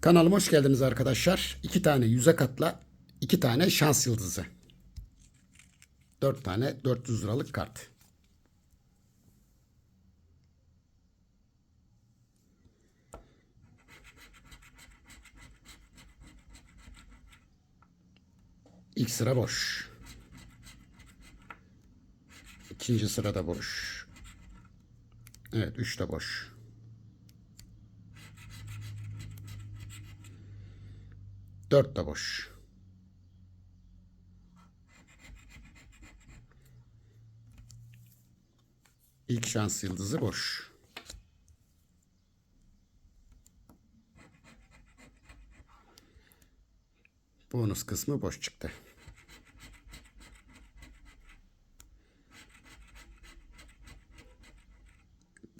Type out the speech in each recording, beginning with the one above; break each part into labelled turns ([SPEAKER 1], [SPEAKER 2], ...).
[SPEAKER 1] Kanalıma hoş geldiniz arkadaşlar. İki tane yüze katla, iki tane şans yıldızı. Dört tane 400 liralık kart. İlk sıra boş. İkinci sırada boş. Evet, üç de boş. Dört de boş. İlk şans yıldızı boş. Bonus kısmı boş çıktı.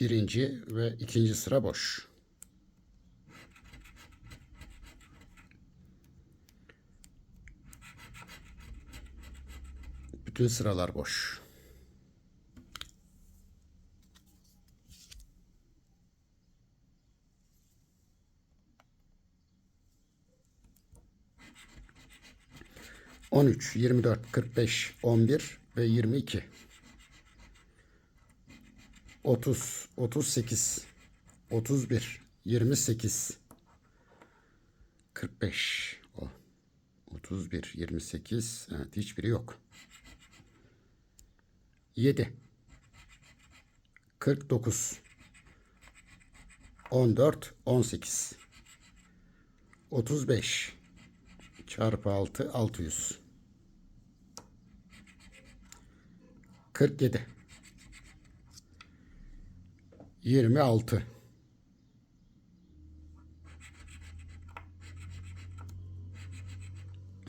[SPEAKER 1] Birinci ve ikinci sıra boş. Bütün sıralar boş. On üç, yirmi dört, kırk beş, on bir ve yirmi iki. Otuz, otuz sekiz, otuz bir, yirmi sekiz, kırk beş. O. Otuz bir, yirmi sekiz. Evet, hiçbiri yok. 7 49 14 18 35 çarpı 6 600 47 26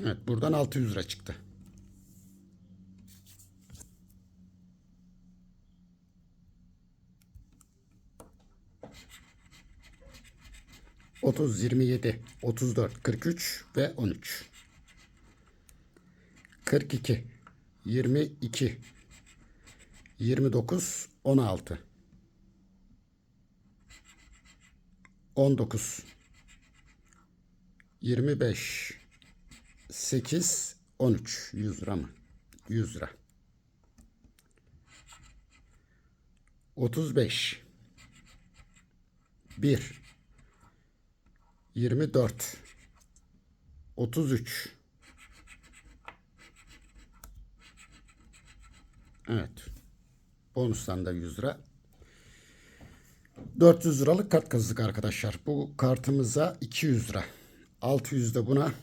[SPEAKER 1] Evet buradan 600 lira çıktı. 30, 27, 34, 43 ve 13. 42, 22, 29, 16. 19, 25, 8, 13. 100 lira mı? 100 lira. 35, 1, 24 33 Evet. Bonustan da 100 lira. 400 liralık kart kazıdık arkadaşlar. Bu kartımıza 200 lira. 600 de buna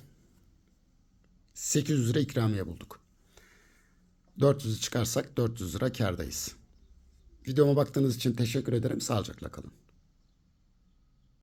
[SPEAKER 1] 800 lira ikramiye bulduk. 400'ü çıkarsak 400 lira kardayız. Videoma baktığınız için teşekkür ederim. Sağlıcakla kalın.